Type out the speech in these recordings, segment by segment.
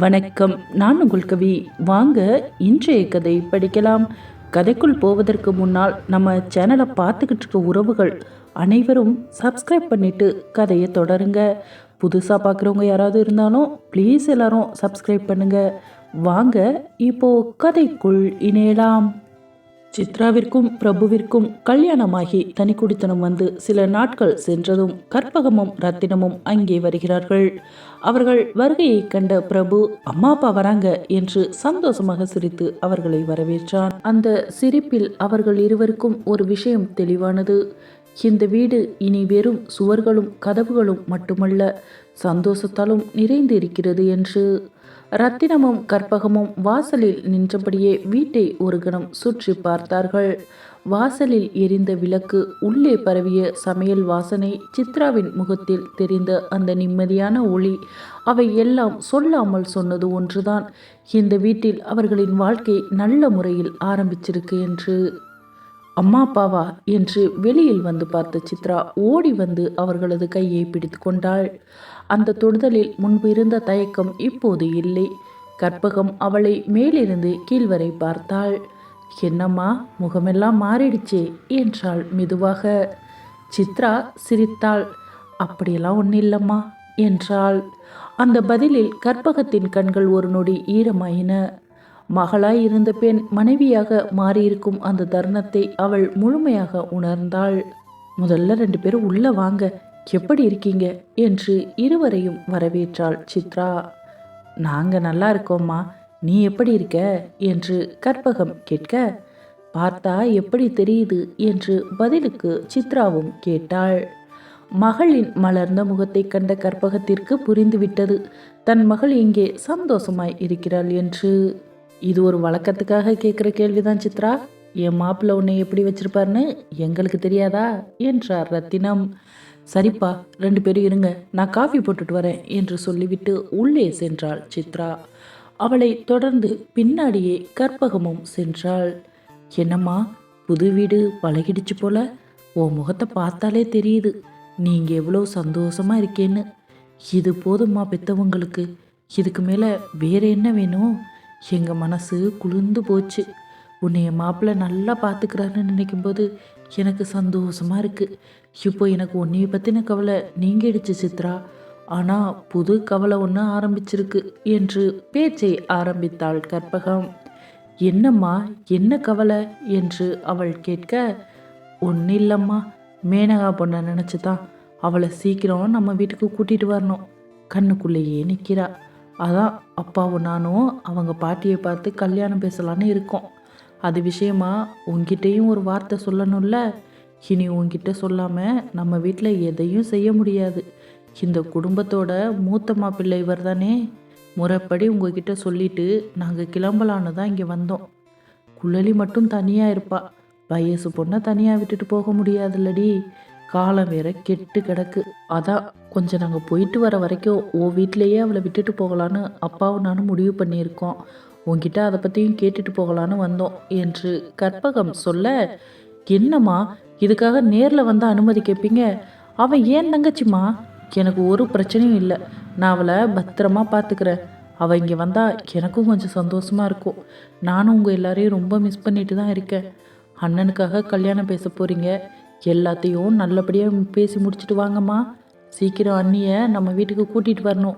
வணக்கம். நான் உங்கள் கவி. வாங்க இன்றைய கதை படிக்கலாம். கதைக்குள் போவதற்கு முன்னால் நம்ம சேனலை பார்த்துக்கிட்டு இருக்க உறவுகள் அனைவரும் சப்ஸ்கிரைப் பண்ணிட்டு கதையை தொடருங்க. புதுசாக பார்க்குறவங்க யாராவது இருந்தாலும் ப்ளீஸ் எல்லாரும் சப்ஸ்கிரைப் பண்ணுங்க. வாங்க இப்போ கதைக்குள் இணையலாம். சித்ராவிற்கும் பிரபுவிற்கும் கல்யாணமாகி தனி குடித்தனம் வந்து சில நாட்கள் சென்றதும் கற்பகமும் ரத்தினமும் அங்கே வருகிறார்கள். அவர்கள் வருகையை கண்ட பிரபு அம்மா அப்பா வராங்க என்று சந்தோஷமாக சிரித்து அவர்களை வரவேற்றான். அந்த சிரிப்பில் அவர்கள் இருவருக்கும் ஒரு விஷயம் தெளிவானது. இந்த வீடு இனி வெறும் சுவர்களும் கதவுகளும் மட்டுமல்ல சந்தோஷத்தாலும் நிறைந்து இருக்கிறது என்று ரத்தினமும் கற்பகமும் வாசலில் நின்றபடியே வீட்டை ஒரு கணம் சுற்றி பார்த்தார்கள். வாசலில் எரிந்த விளக்கு உள்ளே பரவிய சமையல் வாசனை சித்ராவின் முகத்தில் தெரிந்த அந்த நிம்மதியான ஒளி. அவை எல்லாம் சொல்லாமல் சொன்னது ஒன்றுதான். இந்த வீட்டில் அவர்களின் வாழ்க்கை நல்ல முறையில் ஆரம்பிச்சிருக்கு என்று. அம்மா அப்பாவா? என்று வெளியில் வந்து பார்த்த சித்ரா ஓடி வந்து அவர்களது கையை பிடித்து கொண்டாள். அந்த தொடுதலில் முன்பு இருந்த தயக்கம் இப்போது இல்லை. கற்பகம் அவளை மேலிருந்து கீழ்வரை பார்த்தாள். என்னம்மா முகமெல்லாம் மாறிடுச்சே என்றாள் மெதுவாக. சித்ரா சிரித்தாள். அப்படியெல்லாம் ஒன்றும் இல்லைம்மா என்றாள். அந்த பதிலில் கற்பகத்தின் கண்கள் ஒரு நொடி ஈரமாயின. மகளாய் இருந்த பெண் மனைவியாக மாறியிருக்கும் அந்த தருணத்தை அவள் முழுமையாக உணர்ந்தாள். முதல்ல ரெண்டு பேரும் உள்ள வாங்க எப்படி இருக்கீங்க? என்று இருவரையும் வரவேற்றாள் சித்ரா. நாங்க நல்லா இருக்கோம்மா நீ எப்படி இருக்க? என்று கற்பகம் கேட்க பார்த்தா எப்படி தெரியுது? என்று பதிலுக்கு சித்ராவும் கேட்டாள். மகளின் மலர்ந்த முகத்தை கண்ட கற்பகத்திற்கு புரிந்துவிட்டது. தன் மகள் இங்கே சந்தோஷமாய் இருக்கிறாள் என்று இது ஒரு வழக்கத்துக்காக கேட்குற கேள்விதான் சித்ரா. என் மாப்பிள்ளை உன்னை எப்படி வச்சிருப்பாருன்னு எங்களுக்கு தெரியாதா? என்றார் ரத்தினம். சரிப்பா ரெண்டு பேரும் இருங்க நான் காஃபி போட்டுட்டு வரேன் என்று சொல்லிவிட்டு உள்ளே சென்றாள் சித்ரா. அவளை தொடர்ந்து பின்னாடியே கற்பகமும் சென்றாள். என்னம்மா புது வீடு பழகிடுச்சு போல? உன் முகத்தை பார்த்தாலே தெரியுது நீங்க எவ்வளோ சந்தோஷமா இருக்கேன்னு. இது போதும்மா பெத்தவங்களுக்கு இதுக்கு மேலே வேற என்ன வேணும்? எங்கள் மனசு குளிர்ந்து போச்சு. உன்னைய மாப்பிள்ளை நல்லா பார்த்துக்கிறாருன்னு நினைக்கும்போது எனக்கு சந்தோஷமா இருக்குது இப்போ எனக்கு உன்னைய பற்றின கவலை நீங்கிடுச்சு சித்ரா. ஆனால் புது கவலை ஒன்று ஆரம்பிச்சிருக்கு என்று பேச்சை ஆரம்பித்தாள் கற்பகம். என்னம்மா என்ன கவலை? என்று அவள் கேட்க ஒன்றும் இல்லைம்மா. மேனகா பொண்ணை நினச்சி தான் அவளை சீக்கிரம் நம்ம வீட்டுக்கு கூட்டிகிட்டு வரணும். கண்ணுக்குள்ளேயே நிற்கிறா அதான் அப்பாவும் நானும் அவங்க பாட்டியை பார்த்து கல்யாணம் பேசலான்னு இருக்கோம். அது விஷயமா உங்ககிட்டயும் ஒரு வார்த்தை சொல்லணும்ல? இனி உங்ககிட்ட சொல்லாமல் நம்ம வீட்டில் எதையும் செய்ய முடியாது. இந்த குடும்பத்தோட மூத்த மாப்பிள்ளை இவர் தானே முறைப்படி உங்ககிட்ட சொல்லிட்டு நாங்கள் கிளம்பலான்னு தான் இங்கே வந்தோம். குழலி மட்டும் தனியாக இருப்பா. வயசு பொண்ணை தனியாக விட்டுட்டு போக முடியாதுல்லடி. காலம் வேற கெட்டு கிடக்கு. அதான் கொஞ்சம் நாங்கள் போயிட்டு வர வரைக்கும் ஓ வீட்டிலையே அவளை விட்டுட்டு போகலான்னு அப்பாவும் நானும் முடிவு பண்ணியிருக்கோம். உன்கிட்ட அதை பற்றியும் கேட்டுட்டு போகலான்னு வந்தோம் என்று கற்பகம் சொல்ல என்னம்மா இதுக்காக நேரில் வந்து அனுமதி கேட்பீங்க அவன் ஏன் தங்கச்சிம்மா? எனக்கு ஒரு பிரச்சனையும் இல்லை. நான் அவளை பத்திரமா பார்த்துக்கிறேன் அவள் இங்கே வந்தால் எனக்கும் கொஞ்சம் சந்தோஷமாக இருக்கும். நானும் உங்கள் எல்லாரையும் ரொம்ப மிஸ் பண்ணிட்டு தான் இருக்கேன். அண்ணனுக்காக கல்யாணம் பேச போகிறீங்க எல்லாத்தையும் நல்லபடியாக பேசி முடிச்சுட்டு வாங்கம்மா. சீக்கிரம் அண்ணியை நம்ம வீட்டுக்கு கூட்டிகிட்டு வரணும்.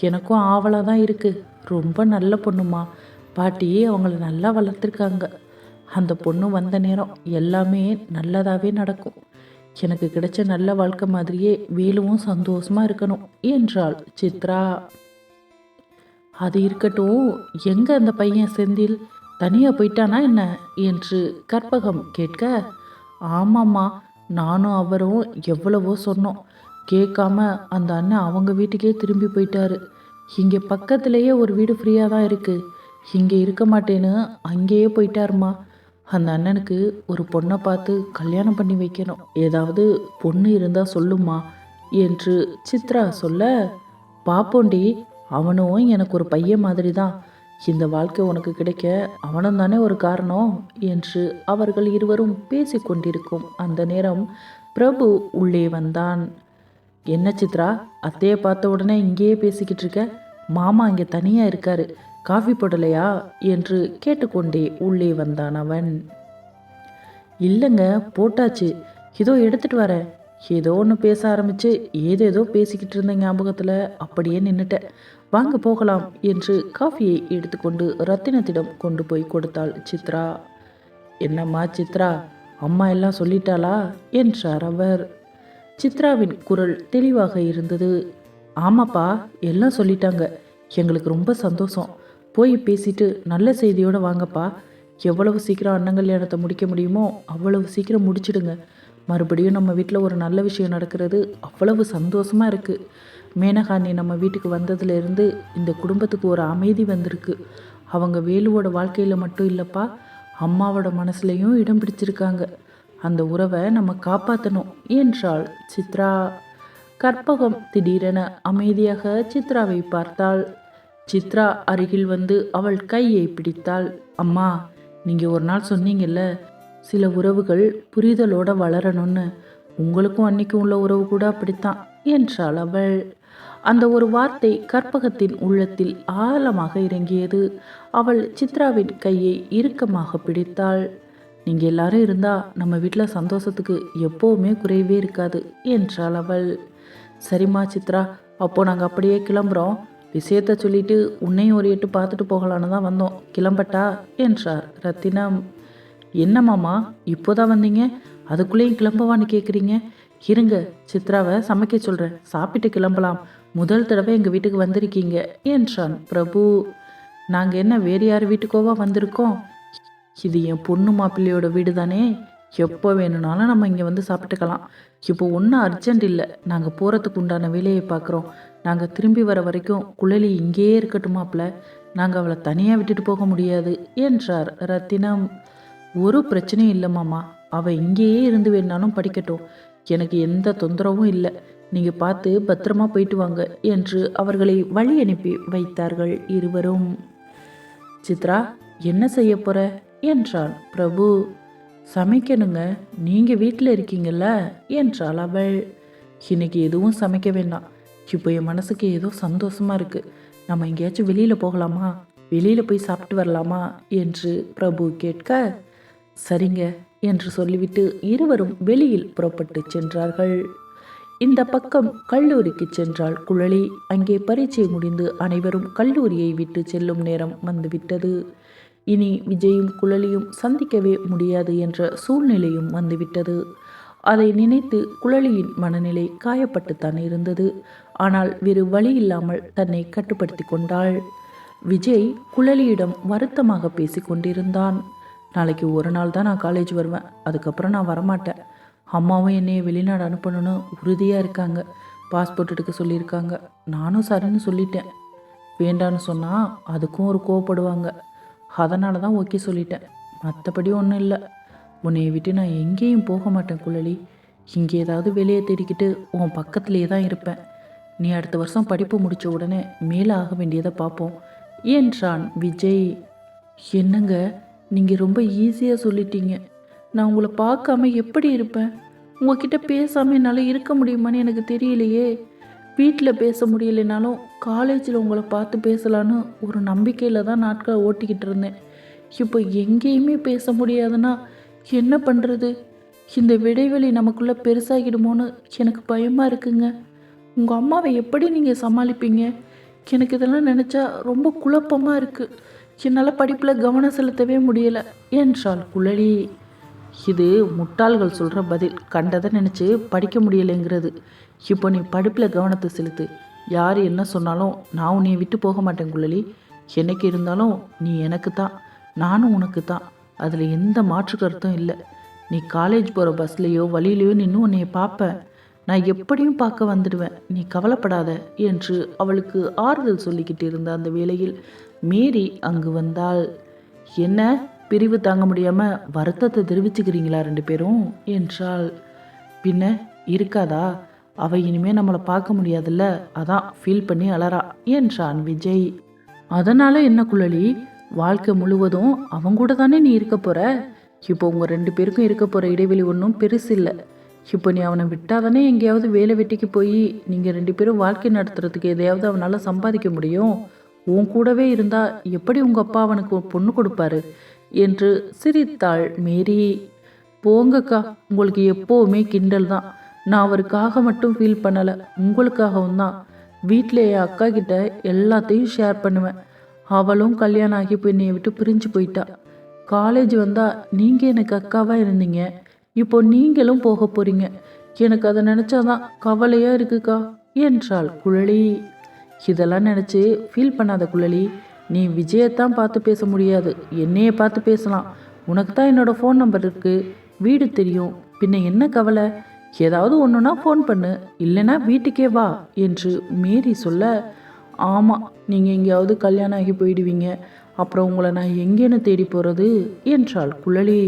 எனக்கும் ஆவலாக தான் இருக்குது ரொம்ப நல்ல பொண்ணுமா பாட்டி அவங்கள நல்லா வளர்த்துருக்காங்க. அந்த பொண்ணு வந்த நேரம் எல்லாமே நல்லதாகவே நடக்கும். எனக்கு கிடைச்ச நல்ல வாழ்க்கை மாதிரியே வேலுவும் சந்தோஷமாக இருக்கணும் என்றாள் சித்ரா. அது இருக்கட்டும். எங்கே அந்த பையன் செந்தில்? தனியாக போயிட்டானா என்ன? என்று கற்பகம் கேட்க ஆமாம்மா நானும் அவரும் எவ்வளவோ சொன்னோம். கேட்காம அந்த அண்ணன் அவங்க வீட்டுக்கே திரும்பி போயிட்டாரு. இங்கே பக்கத்துலேயே ஒரு வீடு ஃப்ரீயாக தான் இருக்குது இங்கே இருக்க மாட்டேன்னு அங்கேயே போயிட்டாருமா. அந்த அண்ணனுக்கு ஒரு பொண்ணை பார்த்து கல்யாணம் பண்ணி வைக்கணும். ஏதாவது பொண்ணு இருந்தால் சொல்லுமா என்று சித்ரா சொல்ல பாப்போண்டி அவனும் எனக்கு ஒரு பையன் மாதிரி தான் இந்த வாழ்க்கை உனக்கு கிடைக்க அவனும் தானே ஒரு காரணம் என்று அவர்கள் இருவரும் பேசிக்கொண்டிருக்கும் அந்த நேரம் பிரபு உள்ளே வந்தான். என்ன சித்ரா அத்தையை பார்த்த உடனே இங்கேயே பேசிக்கிட்டு இருக்க? மாமா இங்கே தனியாக இருக்காரு காஃபி போடலையா? என்று கேட்டுக்கொண்டே உள்ளே வந்தான் அவன். இல்லைங்க போட்டாச்சு. இதோ எடுத்துட்டு வரேன் ஏதோ ஒன்று பேச ஆரம்பிச்சு ஏதேதோ பேசிக்கிட்டு இருந்த ஞாபகத்தில் அப்படியே நின்றுட்டேன் வாங்க போகலாம் என்று காஃபியை எடுத்துக்கொண்டு ரத்தினத்திடம் கொண்டு போய் கொடுத்தாள் சித்ரா. என்னம்மா சித்ரா அம்மா எல்லாம் சொல்லிட்டாளா? என்றார் அவர். சித்ராவின் குரல் தெளிவாக இருந்தது. ஆமாப்பா எல்லாம் சொல்லிட்டாங்க. எங்களுக்கு ரொம்ப சந்தோஷம். போய் பேசிட்டு நல்ல செய்தியோடு வாங்கப்பா. எவ்வளவு சீக்கிரம் அண்ணன் கல்யாணத்தை முடிக்க முடியுமோ அவ்வளவு சீக்கிரம் முடிச்சிடுங்க. மறுபடியும் நம்ம வீட்டில் ஒரு நல்ல விஷயம் நடக்கிறது அவ்வளவு சந்தோஷமாக இருக்குது மேனகா நீ நம்ம வீட்டுக்கு வந்ததுலேருந்து இந்த குடும்பத்துக்கு ஒரு அமைதி வந்திருக்கு. அவங்க வேலுவோட வாழ்க்கையில் மட்டும் இல்லைப்பா அம்மாவோட மனசுலையும் இடம் பிடிச்சிருக்காங்க. அந்த உறவை நம்ம காப்பாற்றணும் என்றாள் சித்ரா. கற்பகம் திடீரென அமைதியாக சித்ராவை பார்த்தாள். சித்ரா அருகில் வந்து அவள் கையை பிடித்தாள். அம்மா நீங்கள் ஒரு நாள் சொன்னீங்கல்ல சில உறவுகள் புரிதலோட வளரணும்னு. உங்களுக்கும் அன்னைக்கும் உள்ள உறவு கூட அப்படித்தான் என்றாள் அவள். அந்த ஒரு வார்த்தை கற்பகத்தின் உள்ளத்தில் ஆழமாக இறங்கியது. அவள் சித்ராவின் கையை இறுக்கமாக பிடித்தாள். நீங்க எல்லாரும் இருந்தா நம்ம வீட்டில் சந்தோஷத்துக்கு எப்போவுமே குறைவே இருக்காது என்றாள் அவள். சரிம்மா சித்ரா அப்போ நாங்கள் அப்படியே கிளம்புறோம். விஷயத்த சொல்லிட்டு உன்னையும் ஒரு எட்டு பார்த்துட்டு போகலான்னு தான் வந்தோம். கிளம்பட்டா? என்றார் ரத்தினம். என்னம்மாம்மா இப்போ இப்போதான் வந்தீங்க? அதுக்குள்ளேயும் கிளம்பவான்னு கேட்குறீங்க இருங்க சித்ராவை சமைக்க சொல்கிறேன் சாப்பிட்டு கிளம்பலாம். முதல் தடவை எங்கள் வீட்டுக்கு வந்திருக்கீங்க என்றான். பிரபு நாங்கள் என்ன வேறு யார் வீட்டுக்கோவா வந்திருக்கோம்? இது என் பொண்ணு மாப்பிள்ளையோட வீடு தானே எப்போ வேணும்னாலும் நம்ம இங்கே வந்து சாப்பிட்டுக்கலாம். இப்போ ஒன்றும் அர்ஜென்ட் இல்லை. நாங்கள் போகிறதுக்கு உண்டான வேலையை பார்க்குறோம் நாங்கள் திரும்பி வர வரைக்கும் குழலி இங்கேயே இருக்கட்டுமாப்ல நாங்கள் அவளை தனியாக விட்டுட்டு போக முடியாது என்றார். ரத்தினம் ஒரு பிரச்சனையும் இல்லை மாமா. அவள் இங்கேயே இருந்து வேணாலும் படிக்கட்டும். எனக்கு எந்த தொந்தரவும் இல்லை. நீங்கள் பார்த்து பத்திரமா போயிட்டு வாங்க என்று அவர்களை வழி அனுப்பி வைத்தார்கள் இருவரும். சித்ரா என்ன செய்ய போற? என்றான் பிரபு சமைக்கணுங்க. நீங்கள் வீட்டில் இருக்கீங்கள்ல என்றாள் அவள். இன்னைக்கு எதுவும் சமைக்க வேண்டாம். இப்போ என் மனசுக்கு ஏதோ சந்தோஷமா இருக்கு. நம்ம எங்கேயாச்சும் வெளியில் போகலாமா? வெளியில் போய் சாப்பிட்டு வரலாமா? என்று பிரபு கேட்க சரிங்க என்று சொல்லிவிட்டு இருவரும் வெளியில் புறப்பட்டு சென்றார்கள். இந்த பக்கம் கல்லூரிக்கு சென்றாள் குழலி. அங்கே பரீட்சை முடிந்து அனைவரும் கல்லூரியை விட்டு செல்லும் நேரம் வந்துவிட்டது. இனி விஜயும் குழலியும் சந்திக்கவே முடியாது என்ற சூழ்நிலையும் வந்துவிட்டது. அதை நினைத்து குழலியின் மனநிலை காயப்பட்டுத்தான் இருந்தது. ஆனால் வேறு வழி இல்லாமல் தன்னை கட்டுப்படுத்தி கொண்டாள். விஜய் குழலியிடம் வருத்தமாக பேசி கொண்டிருந்தான். நாளைக்கு ஒரு நாள் தான் நான் காலேஜ் வருவேன். அதுக்கப்புறம் நான் வரமாட்டேன். அம்மாவும் என்னையை வெளிநாடு அனுப்பணும்னு உறுதியாக இருக்காங்க. பாஸ்போர்ட் எடுக்க சொல்லியிருக்காங்க. நானும் சரின்னு சொல்லிட்டேன். வேண்டான்னு சொன்னால் அதுக்கும் ஒரு கோவப்படுவாங்க. அதனால தான் ஓகே சொல்லிட்டேன். மற்றபடி ஒன்றும் இல்லை. உன்னைய விட்டு நான் எங்கேயும் போக மாட்டேன் குழலி. இங்கே ஏதாவது வெளியே தேடிக்கிட்டு உன் பக்கத்துலேயே தான் இருப்பேன். நீ அடுத்த வருஷம் படிப்பு முடித்த உடனே மேலே ஆக வேண்டியதை பார்ப்போம் என்றான் விஜய். என்னங்க நீங்கள் ரொம்ப ஈஸியாக சொல்லிட்டீங்க. நான் உங்களை பார்க்காம எப்படி இருப்பேன்? உங்ககிட்ட பேசாமல் என்னால் இருக்க முடியுமான்னு எனக்கு தெரியலையே. வீட்டில் பேச முடியலைனாலும் காலேஜில் உங்களை பார்த்து பேசலான்னு ஒரு நம்பிக்கையில் தான் நாட்களை ஓட்டிக்கிட்டு இருந்தேன். இப்போ எங்கேயுமே பேச முடியாதுன்னா என்ன பண்ணுறது இந்த விடைவெளி நமக்குள்ளே பெருசாகிடுமோன்னு எனக்கு பயமாக இருக்குங்க. உங்கள் அம்மாவை எப்படி நீங்கள் சமாளிப்பீங்க? எனக்கு இதெல்லாம் நினச்சா ரொம்ப குழப்பமாக இருக்குது என்னால் படிப்பில் கவனம் செலுத்தவே முடியலை. என்றால் குழலி. இது முட்டாள்கள் சொல்கிற பதில். கண்டதை நினச்சி படிக்க முடியலைங்கிறது. இப்போ நீ படிப்பில் கவனத்தை செலுத்து. யார் என்ன சொன்னாலும் நான் உன்னை விட்டு போக மாட்டேன் குழலி என்னைக்கு இருந்தாலும் நீ எனக்கு தான் நானும் உனக்கு தான் அதில் எந்த மாற்று கருத்தும் இல்லை. நீ காலேஜ் போகிற பஸ்லேயோ வழியிலையோ நின்று உன்னைய பார்ப்பேன் நான் எப்படியும் பார்க்க வந்துடுவேன். நீ கவலைப்படாத என்று அவளுக்கு ஆறுதல் சொல்லிக்கிட்டு இருந்த அந்த வேளையில் மேரி அங்கு வந்தால். என்ன? பிரிவு தாங்க முடியாமல் வருத்தத்தை தெரிவிச்சுக்கிறீங்களா ரெண்டு பேரும்? என்றால் பின்ன இருக்காதா? அவ இனிமே நம்மளை பார்க்க முடியாதுல்ல அதான் ஃபீல் பண்ணி அலறா என்றான் விஜய். அதனால என்ன குழலி? வாழ்க்கை முழுவதும் அவங்க கூட தானே நீ இருக்க போற? இப்போ உங்கள் ரெண்டு பேருக்கும் இருக்க போற இடைவெளி ஒன்றும் பெருசு இல்லை. இப்போ நீ அவனை விட்டாதானே எங்கேயாவது வேலை வெட்டிக்கு போய் நீங்கள் ரெண்டு பேரும் வாழ்க்கை நடத்துறதுக்கு எதையாவது அவனால் சம்பாதிக்க முடியும்? உன் கூடவே இருந்தால் எப்படி உங்கள் அப்பா அவனுக்கு பொண்ணு கொடுப்பாரு? என்று சிரித்தாள் மேரி. போங்கக்கா உங்களுக்கு எப்போவுமே கிண்டல் தான். நான் அவருக்காக மட்டும் ஃபீல் பண்ணலை உங்களுக்காகவும் தான். வீட்டில் என் அக்கா கிட்ட எல்லாத்தையும் ஷேர் பண்ணுவேன். அவளும் கல்யாணம் ஆகி போய் என்னைய விட்டு பிரிஞ்சு போயிட்டா. காலேஜ் வந்தால் நீங்கள் எனக்கு அக்காவாக இருந்தீங்க. இப்போ நீங்களும் போக போகிறீங்க எனக்கு அதை நினச்சாதான் கவலையாக இருக்குக்கா என்றாள் குழலி. இதெல்லாம் நினச்சி ஃபீல் பண்ணாத குழலி. நீ விஜயத்தான் பார்த்து பேச முடியாது. என்னையே பார்த்து பேசலாம். உனக்கு தான் என்னோட ஃபோன் நம்பர் இருக்குது வீடு தெரியும். பின்ன என்ன கவலை? ஏதாவது ஒன்றுனா ஃபோன் பண்ணு. இல்லைன்னா வீட்டுக்கே வா என்று மேரி சொல்ல ஆமாம் நீங்கள் எங்கேயாவது கல்யாணம் ஆகி போயிடுவீங்க. அப்புறம் உங்களை நான் எங்கேன்னு தேடி போகிறது என்றாள் குழலி.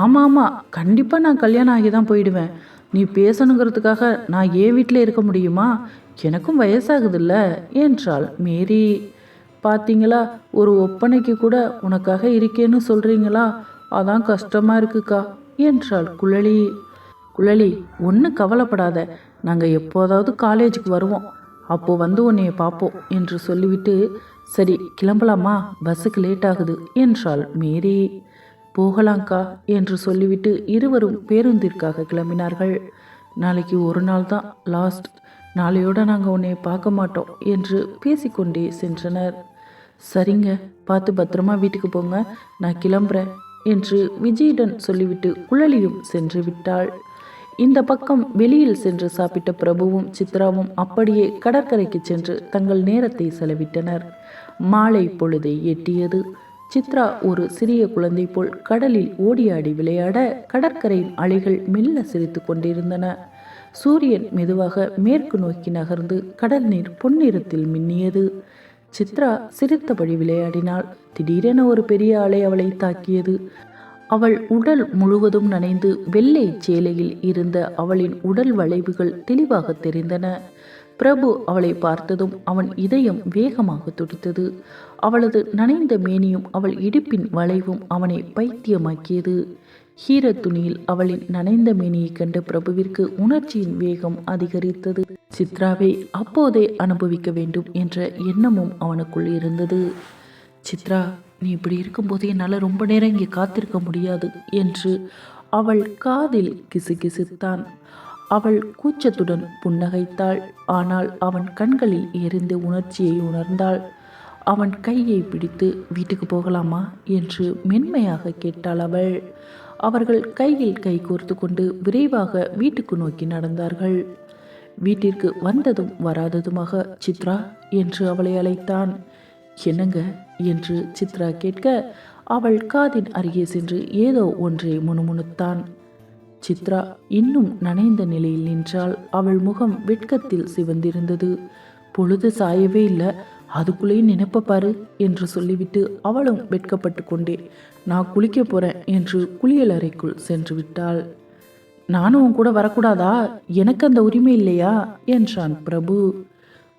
ஆமாம் ஆமாம் கண்டிப்பாக நான் கல்யாணம் ஆகி தான் போயிடுவேன். நீ பேசணுங்கிறதுக்காக நான் ஏன் வீட்டில் இருக்க முடியுமா? எனக்கும் வயசாகுதுல்ல என்றாள் மேரி பார்த்தீங்களா ஒரு ஒப்பனைக்கு கூட உனக்காக இருக்கேன்னு சொல்கிறீங்களா அதான் கஷ்டமாக இருக்குக்கா என்றாள் குழலி. குழலி ஒன்றும் கவலைப்படாத. நாங்கள் எப்போதாவது காலேஜுக்கு வருவோம். அப்போ வந்து உன்னைய பார்ப்போம் என்று சொல்லிவிட்டு சரி கிளம்பலாமா? பஸ்ஸுக்கு லேட் ஆகுது என்றாள் மேரி. போகலாங்க்கா என்று சொல்லிவிட்டு இருவரும் பேருந்திற்காக கிளம்பினார்கள். நாளைக்கு ஒரு நாள் தான் லாஸ்ட் நாளையோட நாங்கள் உன்னை பார்க்க மாட்டோம் என்று பேசிக்கொண்டே சென்றனர். சரிங்க பார்த்து பத்திரமா வீட்டுக்கு போங்க. நான் கிளம்புறேன் என்று விஜயுடன் சொல்லிவிட்டு குழலியும் சென்று விட்டாள். இந்த பக்கம் வெளியில் சென்று சாப்பிட்ட பிரபுவும் சித்ராவும் அப்படியே கடற்கரைக்கு சென்று தங்கள் நேரத்தை செலவிட்டனர். மாலை பொழுதை எட்டியது. சித்ரா ஒரு சிறிய குழந்தை போல் கடலில் ஓடியாடி விளையாட கடற்கரையின் அலைகள் மெல்ல சிரித்து கொண்டிருந்தன. சூரியன் மெதுவாக மேற்கு நோக்கி நகர்ந்து கடல் நீர் பொன்னிறத்தில் மின்னியது. சித்ரா சிரித்தபடி விளையாடினாள். திடீரென ஒரு பெரிய அலை அவளை தாக்கியது. அவள் உடல் முழுவதும் நனைந்து வெள்ளை சேலையில் இருந்த அவளின் உடல் வளைவுகள் தெளிவாக தெரிந்தன. பிரபு அவளை பார்த்ததும் அவன் இதயம் வேகமாக துடித்தது. அவளது நனைந்த மேனியும் அவள் இடுப்பின் வளைவும் அவனை பைத்தியமாக்கியது. ஹீர துணியில் அவளின் நனைந்த மேனியைக் கண்டு பிரபுவிற்கு உணர்ச்சியின் வேகம் அதிகரித்தது. சித்ராவை அப்போதே அனுபவிக்க வேண்டும் என்ற எண்ணமும் அவனுக்குள் இருந்தது. சித்ரா நீ இப்படி இருக்கும்போது என்னால் ரொம்ப நேரம் இங்கே காத்திருக்க முடியாது என்று அவள் காதில் கிசுகிசுத்தான். அவள் கூச்சத்துடன் புன்னகைத்தாள். ஆனால் அவன் கண்களில் எரிந்த உணர்ச்சியை உணர்ந்தாள். அவன் கையை பிடித்து வீட்டுக்கு போகலாமா? என்று மென்மையாக கேட்டாள் அவள். அவர்கள் கையில் கை கோர்த்து கொண்டு விரைவாக வீட்டுக்கு நோக்கி நடந்தார்கள். வீட்டிற்கு வந்ததும் வராததுமாக சித்ரா என்று அவளை அழைத்தான். என்னங்க? என்று சித்ரா கேட்க அவள் காதின் அருகே சென்று ஏதோ ஒன்றை முணுமுணுத்தான். சித்ரா இன்னும் நனைந்த நிலையில் நின்றால் அவள் முகம் வெட்கத்தில் சிவந்திருந்தது. பொழுது சாயவே இல்லை. அதுக்குள்ளேயும் நினைப்ப பாரு என்று சொல்லிவிட்டு அவளும் வெட்கப்பட்டு கொண்டே நான் குளிக்க போறேன் என்று குளியல் அறைக்குள் சென்று விட்டாள். நானும் உன் கூட வரக்கூடாதா? எனக்கு அந்த உரிமை இல்லையா? என்றான் பிரபு.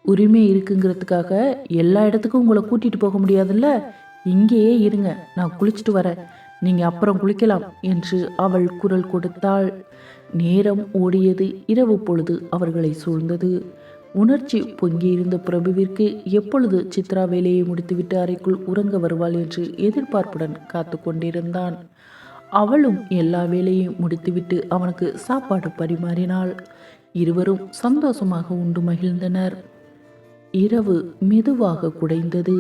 உரிமை இருக்குங்கிறதுக்காக எல்லா இடத்துக்கும் உங்களை கூட்டிட்டு போக முடியாதுல்ல? இங்கேயே இருங்க நான் குளிச்சுட்டு வரேன். நீங்க அப்புறம் குளிக்கலாம் என்று அவள் குரல் கொடுத்தாள். நேரம் ஓடியது இரவு பொழுது அவர்களை சூழ்ந்தது. உணர்ச்சி பொங்கியிருந்த பிரபுவிற்கு எப்பொழுது சித்ரா வேலையை முடித்துவிட்டு அறைக்குள் உறங்க வருவாள் என்று எதிர்பார்ப்புடன் காத்து கொண்டிருந்தான். அவளும் எல்லா வேலையும் முடித்துவிட்டு அவனுக்கு சாப்பாடு பரிமாறினாள். இருவரும் சந்தோஷமாக உண்டு மகிழ்ந்தனர். இரவு மெதுவாக குடைந்தது.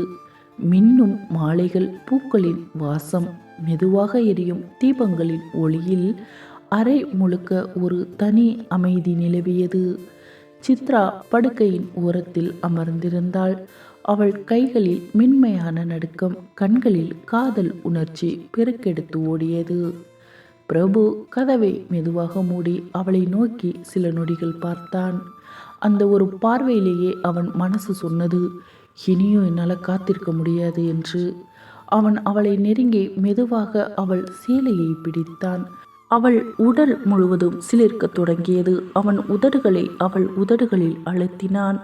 மின்னும் மாலைகள் பூக்களின் வாசம் மெதுவாக எரியும் தீபங்களின் ஒளியில் அறை முழுக்க ஒரு தனி அமைதி நிலவியது. சித்ரா படுக்கையின் ஓரத்தில் அமர்ந்திருந்தாள். அவள் கைகளில் மென்மையான நடுக்கம் கண்களில் காதல் உணர்ச்சி பெருக்கெடுத்து ஓடியது. பிரபு கதவை மெதுவாக மூடி அவளை நோக்கி சில நொடிகள் பார்த்தான். அந்த ஒரு பார்வையிலேயே அவன் மனசு சொன்னது இனியும் என்னால் காத்திருக்க முடியாது என்று. அவன் அவளை நெருங்கி மெதுவாக அவள் சேலையை பிடித்தான். அவள் உடல் முழுவதும் சிலிர்க்கத் தொடங்கியது. அவன் உதடுகளை அவள் உதடுகளில் அழுத்தினான்.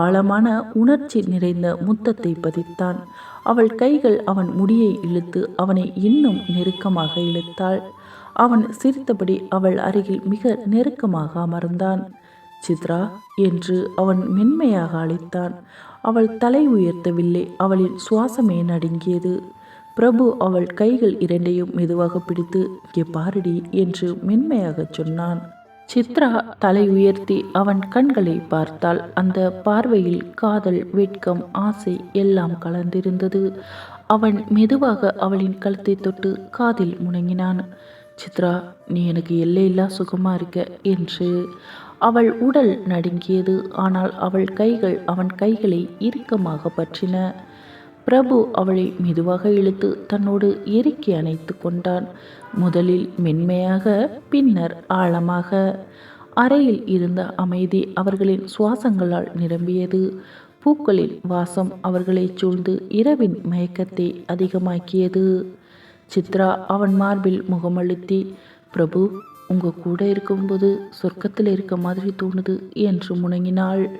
ஆழமான உணர்ச்சி நிறைந்த முத்தத்தை பதித்தான். அவள் கைகள் அவன் முடியை இழுத்து அவனை இன்னும் நெருக்கமாக இழுத்தாள். அவன் சிரித்தபடி அவள் அருகில் மிக நெருக்கமாக அமர்ந்தான். சித்ரா என்று அவன் மென்மையாக அழைத்தான். அவள் தலை உயர்த்தவில்லை. அவளின் சுவாசமே நடுங்கியது. பிரபு அவள் கைகள் இரண்டையும் மெதுவாக பிடித்து இங்கே பாரடி என்று மென்மையாகச் சொன்னான். சித்ரா தலை உயர்த்தி அவன் கண்களை பார்த்தாள். அந்த பார்வையில் காதல் வெட்கம் ஆசை எல்லாம் கலந்திருந்தது. அவன் மெதுவாக அவளின் கழுத்தை தொட்டு காதில் முணங்கினான் சித்ரா நீ எனக்கு எல்லையில்லா சுகமா இருக்க என்று. அவள் உடல் நடுங்கியது ஆனால் அவள் கைகள் அவன் கைகளை இறுக்கமாக பற்றின. பிரபு அவளை மெதுவாக இழுத்து தன்னோடு இறுக்கி அணைத்து கொண்டான். முதலில் மென்மையாக பின்னர் ஆழமாக. அறையில் இருந்த அமைதி அவர்களின் சுவாசங்களால் நிரம்பியது. பூக்களின் வாசம் அவர்களைச் சூழ்ந்து இரவின் மயக்கத்தை அதிகமாக்கியது. சித்ரா அவன் மார்பில் முகமழுத்தி பிரபு உங்க கூட இருக்கும்போது சொர்க்கத்தில் இருக்க மாதிரி தோணுது என்று முணங்கினாள்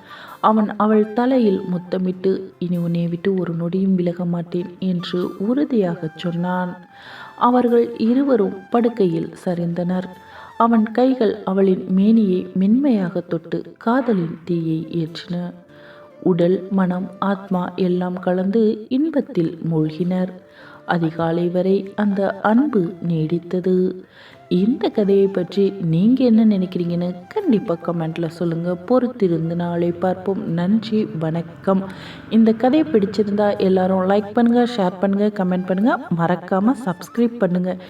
அவன் அவள் தலையில் முத்தமிட்டு இனி உன்னை விட்டு ஒரு நொடியும் விலக மாட்டேன் என்று உறுதியாகச் சொன்னான். அவர்கள் இருவரும் படுக்கையில் சரிந்தனர். அவன் கைகள் அவளின் மேனியை மென்மையாக தொட்டு காதலின் தீயை ஏற்றின. உடல் மனம் ஆத்மா எல்லாம் கலந்து இன்பத்தில் மூழ்கினர். அதிகாலை வரை அந்த அன்பு நீடித்தது. இந்த கதையை பற்றி நீங்கள் என்ன நினைக்கிறீங்கன்னு கண்டிப்பாக கமெண்ட்டில் சொல்லுங்கள் பொறுத்திருந்து நாளை பார்ப்போம். நன்றி வணக்கம். இந்த கதையை பிடிச்சிருந்தா எல்லாரும் லைக் பண்ணுங்கள் ஷேர் பண்ணுங்கள் கமெண்ட் பண்ணுங்கள் மறக்காமல் சப்ஸ்கிரைப் பண்ணுங்கள்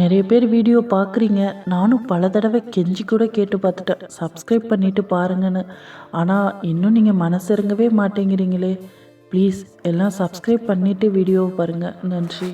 நிறைய பேர் வீடியோ பார்க்குறீங்க. நானும் பல தடவை கெஞ்சி கூட கேட்டு பார்த்துட்டேன். சப்ஸ்கிரைப் பண்ணிவிட்டு பாருங்கன்னு. ஆனால் இன்னும் நீங்கள் மனசிறங்கவே மாட்டேங்கிறீங்களே. ப்ளீஸ் எல்லாம் சப்ஸ்கிரைப் பண்ணிவிட்டு வீடியோவை பாருங்கள் நன்றி.